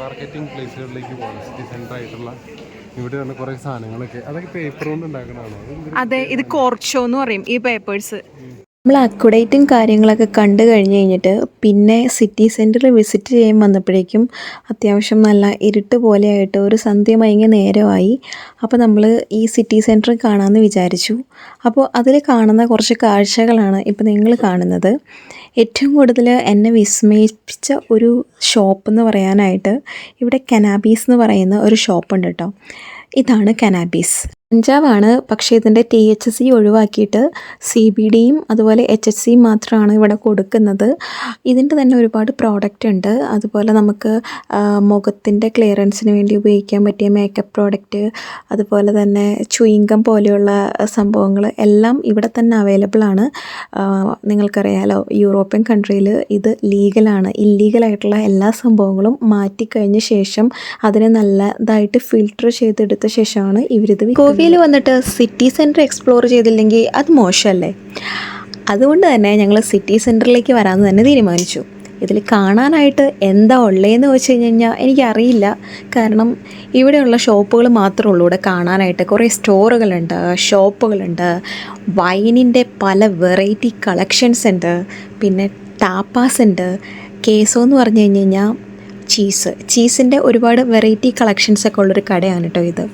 Marketing പ്ലേസുകളിലേക്ക് പോകണം. City centre ആയിട്ടുള്ള ഇവിടെയാണ് കുറേ സാധനങ്ങളൊക്കെ. അതൊക്കെ പേപ്പർ കൊണ്ട് ഉണ്ടാക്കണതാണ് അതെ ഇത് കോർച്ചോ എന്ന് പറയും ഈ പേപ്പേഴ്സ് നമ്മൾ അക്കുഡേറ്റും കാര്യങ്ങളൊക്കെ കണ്ടു കഴിഞ്ഞ് കഴിഞ്ഞിട്ട് പിന്നെ സിറ്റി സെന്ററിൽ വിസിറ്റ് ചെയ്യാൻ വന്നപ്പോഴേക്കും അത്യാവശ്യം നല്ല ഇരുട്ട് പോലെയായിട്ട് ഒരു സന്ധ്യ മയങ്ങിയ നേരമായി. അപ്പോൾ നമ്മൾ ഈ സിറ്റി സെന്റർ കാണാമെന്ന് വിചാരിച്ചു. അപ്പോൾ അതിൽ കാണുന്ന കുറച്ച് കാഴ്ചകളാണ് ഇപ്പോൾ നിങ്ങൾ കാണുന്നത്. ഏറ്റവും കൂടുതൽ എന്നെ വിസ്മയിപ്പിച്ച ഒരു ഷോപ്പ് എന്ന് പറയാനായിട്ട് ഇവിടെ കനാബീസ് എന്ന് പറയുന്ന ഒരു ഷോപ്പുണ്ട് കേട്ടോ ഇതാണ് കനാബീസ് കഞ്ചാവാണ് പക്ഷേ ഇതിന്റെ ടി എച്ച് സി ഒഴിവാക്കിയിട്ട് സി ബി ഡിയും അതുപോലെ എച്ച് എച്ച് സിയും മാത്രമാണ് ഇവിടെ കൊടുക്കുന്നത്. ഇതിന്റെ തന്നെ ഒരുപാട് പ്രോഡക്റ്റ് ഉണ്ട്. അതുപോലെ നമുക്ക് മുഖത്തിന്റെ ക്ലിയറൻസിന് വേണ്ടി ഉപയോഗിക്കാൻ പറ്റിയ മേക്കപ്പ് പ്രോഡക്റ്റ് അതുപോലെ തന്നെ ചുയിങ്കം പോലെയുള്ള സംഭവങ്ങൾ എല്ലാം ഇവിടെ തന്നെ അവൈലബിൾ ആണ്. നിങ്ങൾക്കറിയാലോ യൂറോപ്യൻ കൺട്രിയിൽ ഇത് ലീഗലാണ് ഇല്ലീഗലായിട്ടുള്ള എല്ലാ സംഭവങ്ങളും മാറ്റിക്കഴിഞ്ഞ ശേഷം അതിനെ നല്ലതായിട്ട് ഫിൽട്ടർ ചെയ്തെടുത്ത ശേഷമാണ് ഇവരിത് ഗോവയിൽ വന്നിട്ട് സിറ്റി സെന്റർ എക്സ്പ്ലോർ ചെയ്തില്ലെങ്കിൽ അത് മോശമല്ലേ? അതുകൊണ്ട് തന്നെ ഞങ്ങൾ സിറ്റി സെന്ററിലേക്ക് വരാമെന്ന് തന്നെ തീരുമാനിച്ചു. ഇതിൽ കാണാനായിട്ട് എന്താ ഉള്ളതെന്ന് വെച്ച് കഴിഞ്ഞ് കഴിഞ്ഞാൽ എനിക്കറിയില്ല. കാരണം ഇവിടെയുള്ള ഷോപ്പുകൾ മാത്രമേ ഉള്ളൂ. ഇവിടെ കാണാനായിട്ട് കുറേ സ്റ്റോറുകളുണ്ട് ഷോപ്പുകളുണ്ട്. വൈനിന്റെ പല വെറൈറ്റി കളക്ഷൻസ് ഉണ്ട്. പിന്നെ ടാപ്പാസ് ഉണ്ട്. കേസോ എന്ന് പറഞ്ഞു കഴിഞ്ഞ് കഴിഞ്ഞാൽ ചീസ്. ചീസിന്റെ ഒരുപാട് വെറൈറ്റി കളക്ഷൻസ് ഒക്കെ ഉള്ളൊരു കടയാണ് കേട്ടോ ഇത്.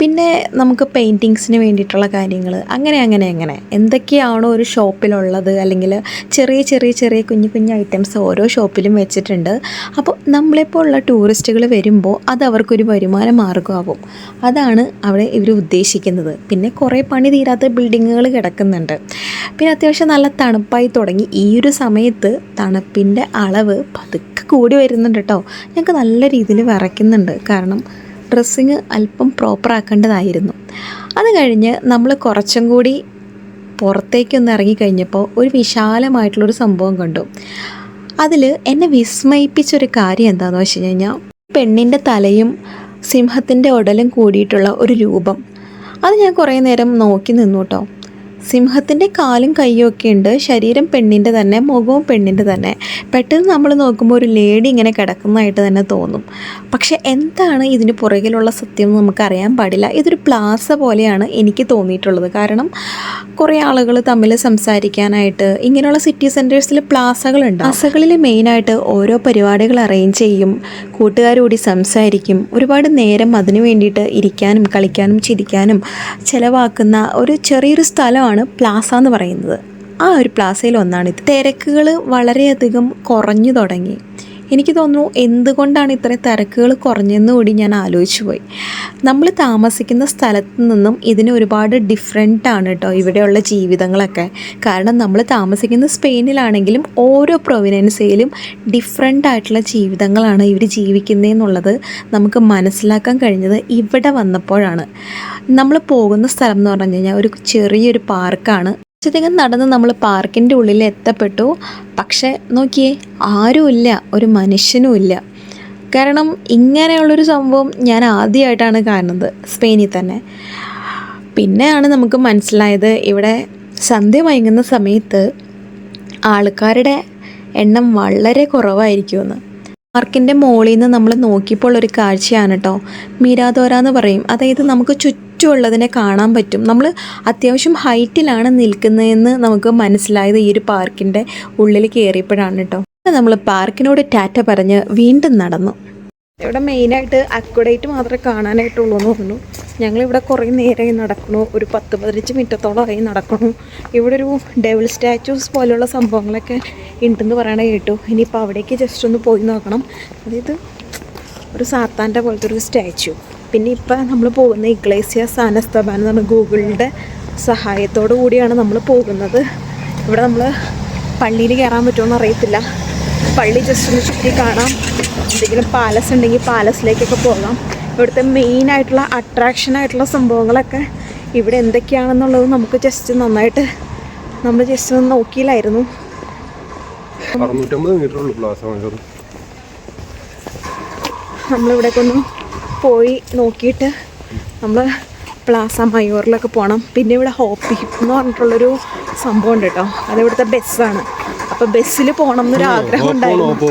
പിന്നെ നമുക്ക് പെയിന്റിങ്സിന് വേണ്ടിയിട്ടുള്ള കാര്യങ്ങൾ അങ്ങനെ അങ്ങനെ അങ്ങനെ. എന്തൊക്കെയാണോ ഒരു ഷോപ്പിലുള്ളത്. അല്ലെങ്കിൽ ചെറിയ ചെറിയ ചെറിയ കുഞ്ഞു കുഞ്ഞു ഐറ്റംസ് ഓരോ ഷോപ്പിലും വെച്ചിട്ടുണ്ട്. അപ്പോൾ നമ്മളെപ്പോലുള്ള ടൂറിസ്റ്റുകൾ വരുമ്പോൾ അത് അവർക്കൊരു വരുമാന മാർഗമാകും. അതാണ് അവിടെ ഇവർ ഉദ്ദേശിക്കുന്നത്. പിന്നെ കുറേ പണി തീരാത്ത ബിൽഡിങ്ങുകൾ കിടക്കുന്നുണ്ട്. പിന്നെ അത്യാവശ്യം നല്ല തണുപ്പായി തുടങ്ങി. ഈ ഒരു സമയത്ത് തണുപ്പിന്റെ അളവ് പതുക്കെ കൂടി വരുന്നുണ്ട് കേട്ടോ ഞങ്ങൾക്ക് നല്ല രീതിയിൽ വിറയ്ക്കുന്നുണ്ട് കാരണം ഡ്രസ്സിങ് അല്പം പ്രോപ്പർ ആക്കേണ്ടതായിരുന്നു. അത് കഴിഞ്ഞ് നമ്മൾ കുറച്ചും കൂടി പുറത്തേക്കൊന്ന് ഇറങ്ങിക്കഴിഞ്ഞപ്പോൾ ഒരു വിശാലമായിട്ടുള്ളൊരു സംഭവം കണ്ടു. അതിൽ എന്നെ വിസ്മയിപ്പിച്ചൊരു കാര്യം എന്താണെന്ന് വെച്ച് കഴിഞ്ഞാൽ പെണ്ണിന്റെ തലയും സിംഹത്തിന്റെ ഉടലും കൂടിയിട്ടുള്ള ഒരു രൂപം. അത് ഞാൻ കുറേ നേരം നോക്കി നിന്നു കേട്ടോ സിംഹത്തിന്റെ കാലും കൈയും ഒക്കെ ഉണ്ട്. ശരീരം പെണ്ണിന്റെ തന്നെ മുഖവും പെണ്ണിന്റെ തന്നെ. പെട്ടെന്ന് നമ്മൾ നോക്കുമ്പോൾ ഒരു ലേഡി ഇങ്ങനെ കിടക്കുന്നതായിട്ട് തന്നെ തോന്നും. പക്ഷേ എന്താണ് ഇതിന് പുറകിലുള്ള സത്യം എന്ന് നമുക്കറിയാൻ പാടില്ല. ഇതൊരു പ്ലാസ പോലെയാണ് എനിക്ക് തോന്നിയിട്ടുള്ളത്. കാരണം കുറേ ആളുകൾ തമ്മിൽ സംസാരിക്കാനായിട്ട് ഇങ്ങനെയുള്ള സിറ്റി സെന്റേഴ്സിൽ പ്ലാസകളുണ്ട് പ്ലാസകളിൽ മെയിനായിട്ട് ഓരോ പരിപാടികൾ അറേഞ്ച് ചെയ്യും. കൂട്ടുകാരോടി സംസാരിക്കും. ഒരുപാട് നേരം അതിനു വേണ്ടിയിട്ട് ഇരിക്കാനും കളിക്കാനും ചിരിക്കാനും ചിലവാക്കുന്ന ഒരു ചെറിയൊരു സ്ഥലമാണ് പ്ലാസ എന്ന് പറയുന്നത്. ആ ഒരു പ്ലാസയിൽ ഒന്നാണിത് തിരക്കുകൾ വളരെയധികം കുറഞ്ഞു തുടങ്ങി. എനിക്ക് തോന്നുന്നു എന്തുകൊണ്ടാണ് ഇത്രയും തിരക്കുകൾ കുറഞ്ഞെന്ന് കൂടി ഞാൻ ആലോചിച്ചു പോയി. നമ്മൾ താമസിക്കുന്ന സ്ഥലത്ത് നിന്നും ഇതിന് ഒരുപാട് ഡിഫറെന്റ് ആണ് കേട്ടോ ഇവിടെയുള്ള ജീവിതങ്ങളൊക്കെ. കാരണം നമ്മൾ താമസിക്കുന്ന സ്പെയിനിലാണെങ്കിലും ഓരോ പ്രൊവിനൻസിയിലും ഡിഫറെന്റ് ആയിട്ടുള്ള ജീവിതങ്ങളാണ് ഇവർ ജീവിക്കുന്നതെന്നുള്ളത് നമുക്ക് മനസ്സിലാക്കാൻ കഴിഞ്ഞത് ഇവിടെ വന്നപ്പോഴാണ്. നമ്മൾ പോകുന്ന സ്ഥലം എന്ന് പറഞ്ഞു കഴിഞ്ഞാൽ ഒരു ചെറിയൊരു പാർക്കാണ് കുറച്ചധികം നടന്ന് നമ്മൾ പാർക്കിന്റെ ഉള്ളിൽ എത്തപ്പെട്ടു. പക്ഷേ നോക്കിയേ ആരുമില്ല ഒരു മനുഷ്യനുമില്ല. കാരണം ഇങ്ങനെയുള്ളൊരു സംഭവം ഞാൻ ആദ്യമായിട്ടാണ് കാണുന്നത് സ്പെയിനിൽ തന്നെ. പിന്നെയാണ് നമുക്ക് മനസ്സിലായത് ഇവിടെ സന്ധ്യ മയങ്ങുന്ന സമയത്ത് ആൾക്കാരുടെ എണ്ണം വളരെ കുറവായിരിക്കുമെന്ന്. പാർക്കിന്റെ മുകളിൽ നിന്ന് നമ്മൾ നോക്കിയപ്പോൾ ഒരു കാഴ്ചയാണ് കേട്ടോ. മീരാദോര എന്ന് പറയും. അതായത് നമുക്ക് ചുറ്റുമുള്ളതിനെ കാണാൻ പറ്റും. നമ്മൾ അത്യാവശ്യം ഹൈറ്റിലാണ് നിൽക്കുന്നതെന്ന് നമുക്ക് മനസ്സിലായത് ഈ ഒരു പാർക്കിന്റെ ഉള്ളിൽ കയറിയപ്പോഴാണ് കേട്ടോ. നമ്മൾ പാർക്കിനോട് ടാറ്റ പറഞ്ഞ് വീണ്ടും നടന്നു. ഇവിടെ മെയിനായിട്ട് അക്വഡേറ്റ് മാത്രമേ കാണാനായിട്ടുള്ളൂ എന്ന് പറഞ്ഞു. ഞങ്ങളിവിടെ കുറേ നേരമായി നടക്കണു ഒരു പത്ത് പതിനഞ്ച് മിനിറ്റത്തോളമായി നടക്കണു ഇവിടെ ഒരു ഡെവിൾ സ്റ്റാച്യൂസ് പോലെയുള്ള സംഭവങ്ങളൊക്കെ ഉണ്ടെന്ന് പറയണ കേട്ടു. ഇനിയിപ്പോൾ അവിടേക്ക് ജസ്റ്റ് ഒന്ന് പോയി നോക്കണം. അതായത് ഒരു സാത്താന്റെ പോലത്തെ ഒരു സ്റ്റാച്യു പിന്നെ ഇപ്പം നമ്മൾ പോകുന്ന ഇഗ്ലേസിയ സാനസ്തബാൻ എന്ന് പറഞ്ഞ ഗൂഗിളിന്റെ സഹായത്തോടു കൂടിയാണ് നമ്മൾ പോകുന്നത്. ഇവിടെ നമ്മൾ പള്ളിയിൽ കയറാൻ പറ്റുമോ അറിയത്തില്ല. പള്ളി ജസ്റ്റ് ഒന്ന് ചുറ്റി കാണാം. എന്തെങ്കിലും പാലസ് ഉണ്ടെങ്കിൽ പാലസിലേക്കൊക്കെ പോകാം. ഇവിടുത്തെ മെയിൻ ആയിട്ടുള്ള അട്രാക്ഷൻ ആയിട്ടുള്ള സംഭവങ്ങളൊക്കെ ഇവിടെ എന്തൊക്കെയാണെന്നുള്ളത് നമുക്ക് ജസ്റ്റ് നന്നായിട്ട് നമ്മൾ ജസ്റ്റ് ഒന്ന് നോക്കിയില്ലായിരുന്നു. അറുന്നൂറ്റമ്പത് പോയി നോക്കിയിട്ട് നമ്മൾ പ്ലാസ മയൂറിലൊക്കെ പോകണം പിന്നെ ഇവിടെ ഹോപ്പി എന്ന് പറഞ്ഞിട്ടുള്ളൊരു സംഭവം ഉണ്ട് കേട്ടോ. അത് ഇവിടുത്തെ ബസ്സാണ് അപ്പോൾ ബസ്സിൽ പോകണം എന്നൊരു ആഗ്രഹം ഉണ്ടായിരുന്നു.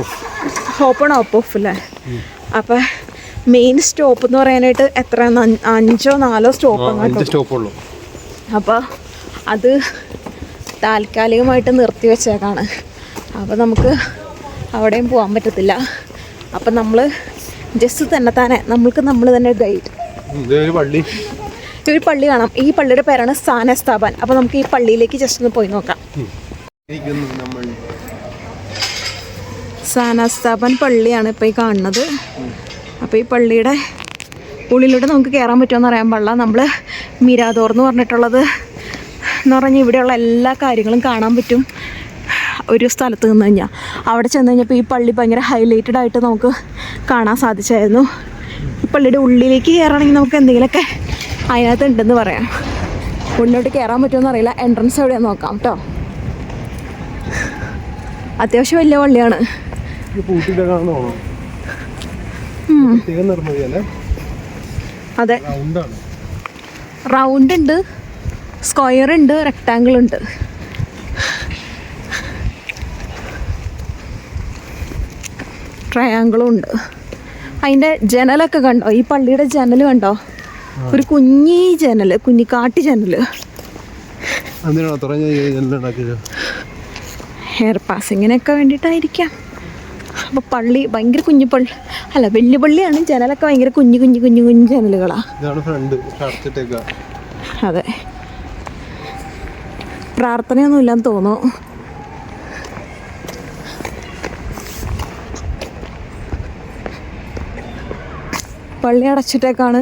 ഹോപ്പ് ആണ് ഓപ്പ് ഓഫ് അല്ലേ അപ്പം മെയിൻ സ്റ്റോപ്പ് എന്ന് പറയാനായിട്ട് എത്ര അഞ്ചോ നാലോ സ്റ്റോപ്പ് സ്റ്റോപ്പുള്ളൂ അപ്പോൾ അത് താൽക്കാലികമായിട്ട് നിർത്തി വെച്ചേക്കാണ്. അപ്പോൾ നമുക്ക് അവിടെയും പോകാൻ പറ്റത്തില്ല. അപ്പം നമ്മൾ ജസ്റ്റ് തന്നെ തന്നെ നമ്മൾക്ക് നമ്മൾ തന്നെ ഗൈഡ് പള്ളി. ഒരു പള്ളി കാണാം. ഈ പള്ളിയുടെ പേരാണ് സ്ഥാനസ്ഥാപൻ അപ്പോൾ നമുക്ക് ഈ പള്ളിയിലേക്ക് ജസ്റ്റ് ഒന്ന് പോയി നോക്കാം. സ്ഥാനസ്ഥാപൻ പള്ളിയാണ് ഇപ്പോൾ ഈ കാണുന്നത്. അപ്പോൾ ഈ പള്ളിയുടെ ഉള്ളിലൂടെ നമുക്ക് കയറാൻ പറ്റുമെന്ന് അറിയാൻ പാടില്ല. നമ്മൾ മിരാദോർ എന്ന് പറഞ്ഞിട്ടുള്ളത് എന്ന് പറഞ്ഞാൽ ഇവിടെയുള്ള എല്ലാ കാര്യങ്ങളും കാണാൻ പറ്റും. ഒരു സ്ഥലത്ത് നിന്ന് കഴിഞ്ഞാൽ അവിടെ ചെന്ന് കഴിഞ്ഞപ്പോൾ ഈ പള്ളി ഭയങ്കര ഹൈലൈറ്റഡ് ആയിട്ട് നമുക്ക് കാണാൻ സാധിച്ചായിരുന്നു. പള്ളിയുടെ ഉള്ളിലേക്ക് കയറണമെങ്കിൽ നമുക്ക് എന്തെങ്കിലുമൊക്കെ അതിനകത്ത് ഉണ്ടെന്ന് പറയാം. ഉള്ളിലോട്ട് കയറാൻ പറ്റുമെന്ന് അറിയില്ല. എൻട്രൻസ് എവിടെയാ നോക്കാം കേട്ടോ അത്യാവശ്യം വലിയ പള്ളിയാണ്. അതെ. റൗണ്ട് ഉണ്ട്. സ്ക്വയർ ഉണ്ട്. റെക്ടാങ്കിൾ ഉണ്ട്. ട്രയാങ്കിളും ഉണ്ട്. അതിന്റെ ജനലൊക്കെ കണ്ടോ? ഈ പള്ളിയുടെ ജനൽ കണ്ടോ? ഒരു കുഞ്ഞി ജനൽ കുഞ്ഞിക്കാട്ടി ജനൽ ഹെയർ പാസിങ്ങിനൊക്കെ വേണ്ടിയിട്ടായിരിക്കാം. അപ്പോൾ പള്ളി ഭയങ്കര കുഞ്ഞു പള്ളി. അല്ല വലിയ പള്ളിയാണ്. ജനലൊക്കെ ഭയങ്കര കുഞ്ഞു കുഞ്ഞു കുഞ്ഞു കുഞ്ഞു ജനലുകളാണ് അതെ. പ്രാർത്ഥനയൊന്നും ഇല്ലെന്ന് തോന്നുന്നു. പള്ളി അടച്ചിട്ടേക്കാണ്.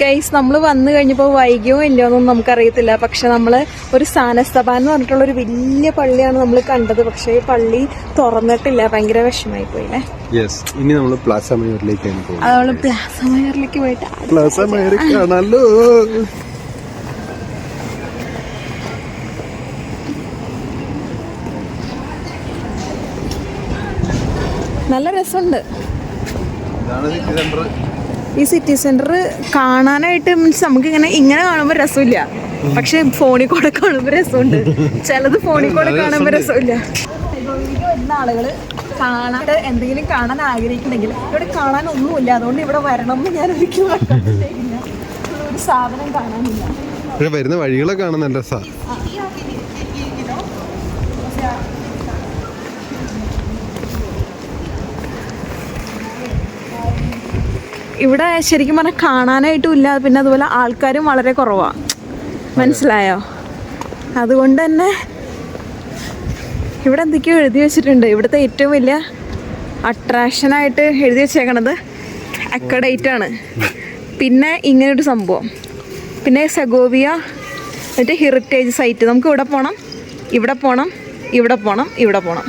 ഗൈസ് നമ്മൾ വന്നു കഴിഞ്ഞപ്പോൾ വൈകിയോ ഇല്ലയോ എന്നൊന്നും നമുക്കറിയത്തില്ല. പക്ഷെ നമ്മൾ ഒരു സാനസഭ എന്ന് പറഞ്ഞിട്ടുള്ള ഒരു വലിയ പള്ളിയാണ് നമ്മൾ കണ്ടത്. പക്ഷെ ഈ പള്ളി തുറന്നിട്ടില്ല. ഭയങ്കര വിഷമായി പോയില്ലേ ഇനി നമ്മൾ പ്ലാസ മയൂരിലേക്കാണ് പ്ലാസ പോയിട്ട് പ്ലാസ കാണാലോ നല്ല രസമുണ്ട്. ഈ സിറ്റി സെന്റർ കാണാനായിട്ട് മീൻസ് നമുക്ക് ഇങ്ങനെ ഇങ്ങനെ കാണുമ്പോൾ രസമില്ല. പക്ഷെ ഫോണിൽ കൂടെ കാണുമ്പോൾ രസമുണ്ട്. ചിലത് ഫോണിൽ കൂടെ കാണുമ്പോൾ രസമില്ല. വരുന്ന ആളുകൾ കാണാതെ എന്തെങ്കിലും കാണാൻ ആഗ്രഹിക്കുന്നെങ്കിൽ ഇവിടെ കാണാൻ ഒന്നുമില്ല അതുകൊണ്ട് ഇവിടെ വരണം എന്ന് ഞാൻ ഒരിക്കലും ഒരു സാധനം കാണാനില്ല. വരുന്ന വഴികളൊക്കെ കാണാൻ നല്ല ഇവിടെ ശരിക്കും പറഞ്ഞാൽ കാണാനായിട്ടും ഇല്ല പിന്നെ അതുപോലെ ആൾക്കാരും വളരെ കുറവാണ് മനസ്സിലായോ? അതുകൊണ്ട് തന്നെ ഇവിടെ എന്തൊക്കെയോ എഴുതി വെച്ചിട്ടുണ്ട്. ഇവിടുത്തെ ഏറ്റവും വലിയ അട്രാക്ഷനായിട്ട് എഴുതി വെച്ചേക്കണത് അക്കഡേറ്റ് ആണ്. പിന്നെ ഇങ്ങനൊരു സംഭവം. പിന്നെ സഗോവിയ എന്നിട്ട് ഹെറിറ്റേജ് സൈറ്റ് നമുക്ക് ഇവിടെ പോകണം ഇവിടെ പോകണം ഇവിടെ പോകണം ഇവിടെ പോകണം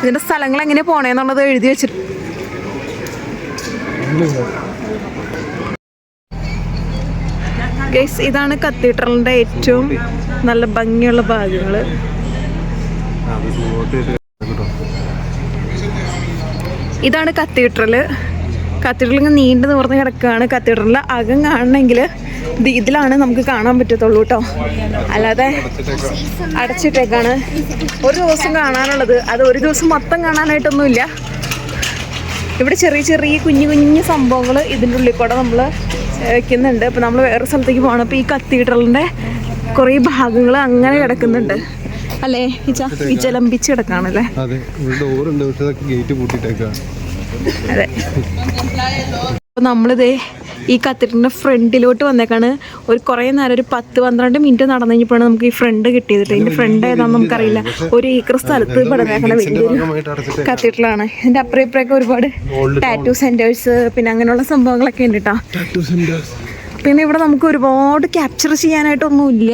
ഇതിന്റെ സ്ഥലങ്ങൾ എങ്ങനെയാണ് പോകണമെന്നുള്ളത് എഴുതി വെച്ചിട്ട് ഗൈസ് ഇതാണ് കത്തീഡ്രലിന്റെ ഏറ്റവും നല്ല ഭംഗിയുള്ള ഭാഗങ്ങൾ ഇതാണ് കത്തീഡ്രൽ കത്തീഡ്രൽ ഇങ്ങനെ നീണ്ടു നിവർന്ന് കിടക്കുകയാണ്. കത്തീഡ്രലിന്റെ അകം കാണണമെങ്കിൽ ഇത് ഇതിലാണ് നമുക്ക് കാണാൻ പറ്റത്തുള്ളൂ കേട്ടോ. അല്ലാതെ അടച്ചിട്ടേക്കാണ്. ഒരു ദിവസം കാണാനുള്ളത്. അത് ഒരു ദിവസം മൊത്തം കാണാനായിട്ടൊന്നുമില്ല. ഇവിടെ ചെറിയ ചെറിയ കുഞ്ഞു കുഞ്ഞു സംഭവങ്ങൾ ഇതിന്റെ ഉള്ളിൽ കൂടെ നമ്മൾ വെക്കുന്നുണ്ട്. അപ്പോൾ നമ്മൾ വേറെ സ്ഥലത്തേക്ക് പോകണം അപ്പോൾ ഈ കത്തീഡ്രലിന്റെ കുറേ ഭാഗങ്ങൾ അങ്ങനെ കിടക്കുന്നുണ്ട്. അല്ലേ ഇച്ച വിചലംബിച്ച് കിടക്കാണല്ലേ? അതെ. അപ്പോൾ നമ്മളിതേ ഈ കത്തീഡ്രലിന്റെ ഫ്രണ്ടിലോട്ട് വന്നേക്കാണ്. ഒരു കുറേ നേരം ഒരു പത്ത് പന്ത്രണ്ട് മിനിറ്റ് നടന്നു കഴിഞ്ഞപ്പോഴാണ് നമുക്ക് ഈ ഫ്രണ്ട് കിട്ടിയത് ഇതിന്റെ ഫ്രണ്ട് ഏതാണെന്ന് നമുക്കറിയില്ല. ഒരു ഏക്കർ സ്ഥലത്ത് പടന്നേക്കണ വലിയൊരു കത്തിട്ടിലാണ് എന്റെ കത്തീഡ്രലാണ് ഇതിന്റെ അപ്പുറം ഇപ്പുറമൊക്കെ ഒരുപാട് ടാറ്റു സെന്റേഴ്സ് പിന്നെ അങ്ങനെയുള്ള സംഭവങ്ങളൊക്കെ ഉണ്ട് കേട്ടോ. പിന്നെ ഇവിടെ നമുക്ക് ഒരുപാട് ക്യാപ്ചർ ചെയ്യാനായിട്ടൊന്നുമില്ല.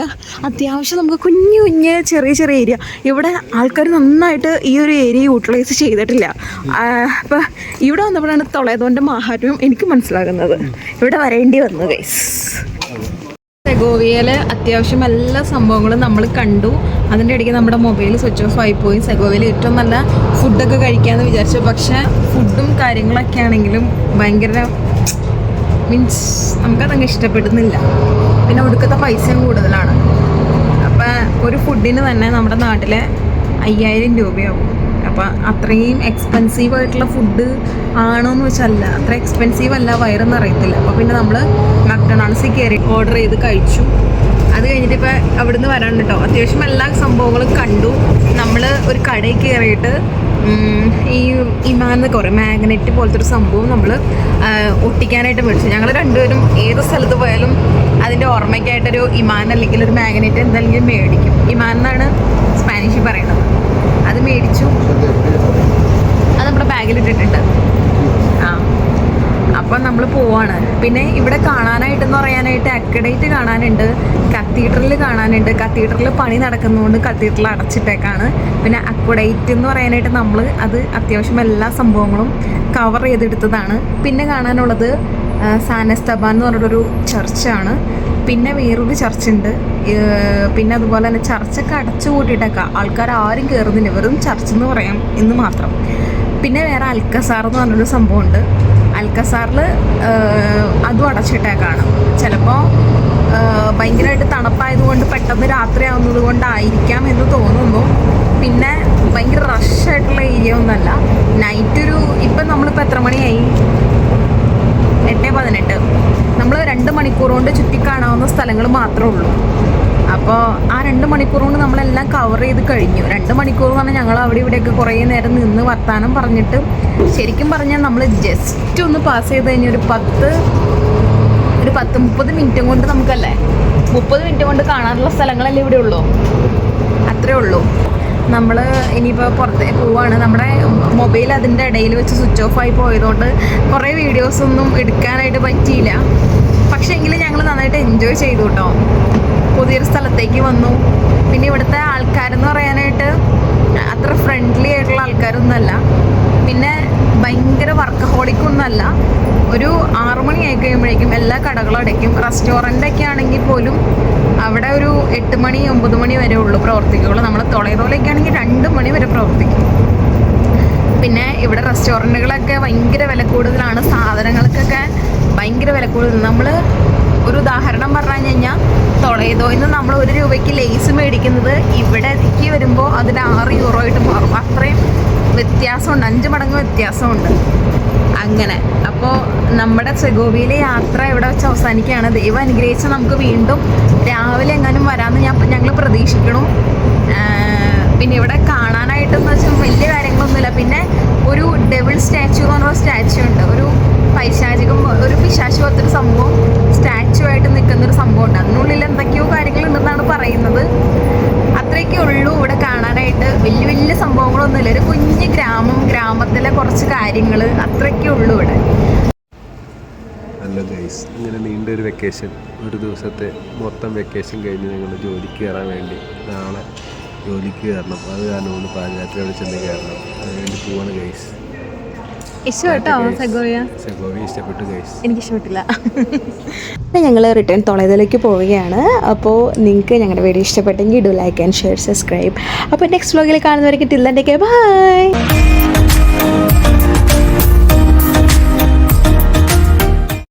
അത്യാവശ്യം നമുക്ക് കുഞ്ഞു കുഞ്ഞ് ചെറിയ ചെറിയ ഏരിയ ഇവിടെ ആൾക്കാർ നന്നായിട്ട് ഈ ഒരു ഏരിയ യൂട്ടിലൈസ് ചെയ്തിട്ടില്ല. അപ്പം ഇവിടെ വന്നപ്പോഴാണ് തൊളയതോന്റെ മാഹാത്മ്യം എനിക്ക് മനസ്സിലാകുന്നത്. ഇവിടെ വരേണ്ടി വന്നു ഗൈസ് സെഗോവിയയിലെ അത്യാവശ്യം എല്ലാ സംഭവങ്ങളും നമ്മൾ കണ്ടു. അതിന്റെ ഇടയ്ക്ക് നമ്മുടെ മൊബൈൽ സ്വിച്ച് ഓഫ് ആയി പോയി. സെഗോവിയയിൽ ഏറ്റവും നല്ല ഫുഡൊക്കെ കഴിക്കാമെന്ന് വിചാരിച്ചു. പക്ഷേ ഫുഡും കാര്യങ്ങളൊക്കെ ആണെങ്കിലും ഭയങ്കര മീൻസ് നമുക്കതങ്ങ് ഇഷ്ടപ്പെടുന്നില്ല. പിന്നെ ഒടുക്കത്തെ പൈസയും കൂടുതലാണ്. അപ്പം ഒരു ഫുഡിന് തന്നെ നമ്മുടെ നാട്ടിലെ അയ്യായിരം രൂപയാവും. അപ്പം അത്രയും എക്സ്പെൻസീവ് ആയിട്ടുള്ള ഫുഡ് ആണോ എന്ന് വെച്ചല്ല. അത്ര എക്സ്പെൻസീവ് അല്ല വയറൊന്നും അറിയത്തില്ല. അപ്പോൾ പിന്നെ നമ്മൾ മക്ഡൊണാൾഡ്സിൽ കയറി ഓർഡർ ചെയ്ത് കഴിച്ചു. അത് കഴിഞ്ഞിട്ട് ഇപ്പോൾ അവിടുന്ന് വരാൻ കേട്ടോ അത്യാവശ്യം എല്ലാ സംഭവങ്ങളും കണ്ടു. നമ്മൾ ഒരു കടയിൽ കയറിയിട്ട് ഈ ഇമാൻ കുറേ പറയും മാഗ്നറ്റ് പോലത്തെ ഒരു സംഭവം നമ്മൾ ഒട്ടിക്കാനായിട്ട് മേടിച്ചു. ഞങ്ങൾ രണ്ടുപേരും ഏത് സ്ഥലത്ത് പോയാലും അതിന്റെ ഓർമ്മയ്ക്കായിട്ടൊരു ഇമാൻ അല്ലെങ്കിൽ ഒരു മാഗ്നറ്റ് എന്തെങ്കിലും മേടിക്കും. ഇമാൻ എന്നാണ് സ്പാനിഷിൽ പറയുന്നത് അത് മേടിച്ചു. അത് നമ്മുടെ ബാഗിൽ ഇട്ടിട്ടുണ്ട്. ആ. അപ്പം നമ്മൾ പോവാണ്. പിന്നെ ഇവിടെ കാണാനായിട്ടെന്ന് പറയാനായിട്ട് അക്കഡേറ്റ് കാണാനുണ്ട്. കത്തീഡ്രൽ കാണാനുണ്ട്. കത്തീഡ്രൽ പണി നടക്കുന്നതുകൊണ്ട് കത്തീഡ്രൽ അടച്ചിട്ടേക്കാണ്. പിന്നെ അക്വഡേറ്റ് എന്ന് പറയാനായിട്ട് നമ്മൾ അത് അത്യാവശ്യം എല്ലാ സംഭവങ്ങളും കവർ ചെയ്തെടുത്തതാണ്. പിന്നെ കാണാനുള്ളത് സാനസ്തബാൻ എന്ന് പറഞ്ഞൊരു ചർച്ചാണ്. പിന്നെ വേറൊരു ചർച്ച് ഉണ്ട് പിന്നെ അതുപോലെ തന്നെ ചർച്ചൊക്കെ അടച്ചു കൂട്ടിയിട്ടേക്കാം ആൾക്കാർ ആരും കയറുന്നില്ല വെറും ചർച്ച് എന്ന് പറയാം എന്ന് മാത്രം. പിന്നെ വേറെ അൽക്കസാർ എന്ന് പറഞ്ഞൊരു സംഭവമുണ്ട്. അൽക്കസാറിൽ അതും അടച്ചിട്ടേക്കാണ്. ചിലപ്പോൾ ഭയങ്കരമായിട്ട് തണുപ്പായതുകൊണ്ട് പെട്ടെന്ന് രാത്രി ആവുന്നത് കൊണ്ടായിരിക്കാം എന്ന് തോന്നുന്നു. പിന്നെ ഭയങ്കര റഷായിട്ടുള്ള ഏരിയ ഒന്നല്ല. നൈറ്റ് ഒരു ഇപ്പം നമ്മളിപ്പോൾ എത്ര മണിയായി? എട്ട് പതിനെട്ട്. നമ്മൾ രണ്ട് മണിക്കൂർ കൊണ്ട് ചുറ്റിക്കാണാവുന്ന സ്ഥലങ്ങൾ മാത്രമേ ഉള്ളൂ. അപ്പോൾ ആ രണ്ട് മണിക്കൂർ കൊണ്ട് നമ്മളെല്ലാം കവർ ചെയ്ത് കഴിഞ്ഞു. രണ്ട് മണിക്കൂർ എന്ന് പറഞ്ഞാൽ ഞങ്ങൾ അവിടെ ഇവിടെയൊക്കെ കുറേ നേരം നിന്ന് വർത്താനം പറഞ്ഞിട്ട് ശരിക്കും പറഞ്ഞാൽ നമ്മൾ ജസ്റ്റ് ഒന്ന് പാസ് ചെയ്ത് കഴിഞ്ഞ ഒരു പത്ത് ഒരു പത്ത് മുപ്പത് മിനിറ്റും കൊണ്ട് നമുക്കല്ലേ? മുപ്പത് മിനിറ്റ് കൊണ്ട് കാണാനുള്ള സ്ഥലങ്ങളല്ലേ ഇവിടെ ഉള്ളൂ? അത്രേ ഉള്ളൂ. നമ്മൾ ഇനിയിപ്പോൾ പുറത്ത് പോവാണ്. നമ്മുടെ മൊബൈൽ അതിന്റെ ഇടയിൽ വെച്ച് സ്വിച്ച് ഓഫ് ആയി പോയതുകൊണ്ട് കുറേ വീഡിയോസൊന്നും എടുക്കാനായിട്ട് പറ്റിയില്ല. പക്ഷേ എങ്കിലും ഞങ്ങൾ നന്നായിട്ട് എൻജോയ് ചെയ്തു കേട്ടോ. പുതിയൊരു സ്ഥലത്തേക്ക് വന്നു. പിന്നെ ഇവിടുത്തെ ആൾക്കാരെന്ന് പറയാനായിട്ട് അത്ര ഫ്രണ്ട്ലി ആയിട്ടുള്ള ആൾക്കാരൊന്നുമല്ല. പിന്നെ ഭയങ്കര വർക്കഹോളിക്കൊന്നുമല്ല ഒരു ആറു മണി ആയി കഴിയുമ്പോഴേക്കും എല്ലാ കടകളും അടയ്ക്കും. റെസ്റ്റോറന്റ് ഒക്കെ ആണെങ്കിൽ പോലും അവിടെ ഒരു എട്ട് മണി ഒമ്പത് മണി വരെ ഉള്ളൂ പ്രവർത്തിക്കുള്ളൂ നമ്മൾ തൊളയിറോലൊക്കെ ആണെങ്കിൽ രണ്ട് മണി വരെ പ്രവർത്തിക്കും. പിന്നെ ഇവിടെ റെസ്റ്റോറന്റുകളൊക്കെ ഭയങ്കര വില കൂടുതലാണ്. സാധനങ്ങൾക്കൊക്കെ ഭയങ്കര വില കൂടുതൽ. നമ്മൾ ഒരു ഉദാഹരണം പറഞ്ഞു കഴിഞ്ഞാൽ തൊളയതോയിൽ നിന്ന് നമ്മൾ ഒരു രൂപയ്ക്ക് ലേസ് മേടിക്കുന്നത് ഇവിടെ എത്തിക്കി വരുമ്പോൾ അതിന് ആറ് യൂറോ ആയിട്ട് മാറും. അത്രയും വ്യത്യാസമുണ്ട്. അഞ്ച് മടങ്ങ് വ്യത്യാസമുണ്ട്. അങ്ങനെ. അപ്പോൾ നമ്മുടെ ചെഗോവിയിലെ യാത്ര ഇവിടെ വെച്ച് അവസാനിക്കുകയാണ്. ദൈവം അനുഗ്രഹിച്ച് നമുക്ക് വീണ്ടും രാവിലെ എങ്ങാനും വരാമെന്ന് ഞാൻ ഞങ്ങൾ പ്രതീക്ഷിക്കണം പിന്നെ ഇവിടെ കാണാനായിട്ടെന്ന് വെച്ചാൽ വലിയ കാര്യങ്ങളൊന്നുമില്ല പിന്നെ ഒരു ഡെവിൾ സ്റ്റാച്ചു എന്ന് പറഞ്ഞ സ്റ്റാച്ചു ഉണ്ട് ഒരു പൈശാചികം ഒരു പിശാശു പോലത്തൊരു സംഭവം സ്റ്റാച്ചു ആയിട്ട് നിൽക്കുന്ന ഒരു സംഭവം ഉണ്ട് അതിനുള്ളിൽ എന്തൊക്കെയോ കാര്യങ്ങളുണ്ടെന്നാണ് പറയുന്നത് അത്രയൊക്കെ ഉള്ളൂ ഇവിടെ കാണാനായിട്ട് വലിയ വലിയ സംഭവങ്ങളൊന്നുമില്ല ഒരു കുഞ്ഞ് ഗ്രാമം ഗ്രാമത്തിലെ കുറച്ച് കാര്യങ്ങൾ അത്രയൊക്കെ ഉള്ളൂ ഇവിടെ നല്ല ഗൈസ് ഇങ്ങനെ നീണ്ട ഒരു വെക്കേഷൻ ഒരു ദിവസത്തെ മൊത്തം വെക്കേഷൻ കഴിഞ്ഞ് ഞങ്ങൾ ജോലിക്ക് കയറാൻ വേണ്ടി നാളെ ജോലിക്ക് കയറണം. അത് കാരണം പാചകത്തിൽ അവിടെ ചെന്ന് കയറണം. അതിനുവേണ്ടി പോവാണ് ഗൈസ്. എനിക്കിഷ്ടപ്പെട്ടില്ല. ഞങ്ങൾ റിട്ടേൺ തുളയതിലേക്ക് പോവുകയാണ്. അപ്പോൾ നിങ്ങൾക്ക് ഞങ്ങളുടെ വീഡിയോ ഇഷ്ടപ്പെട്ടെങ്കിൽ do like and share subscribe. അപ്പോൾ നെക്സ്റ്റ് വ്ലോഗിൽ കാണുന്നവരൊക്കെ ടില്ലന്റെ ബൈ.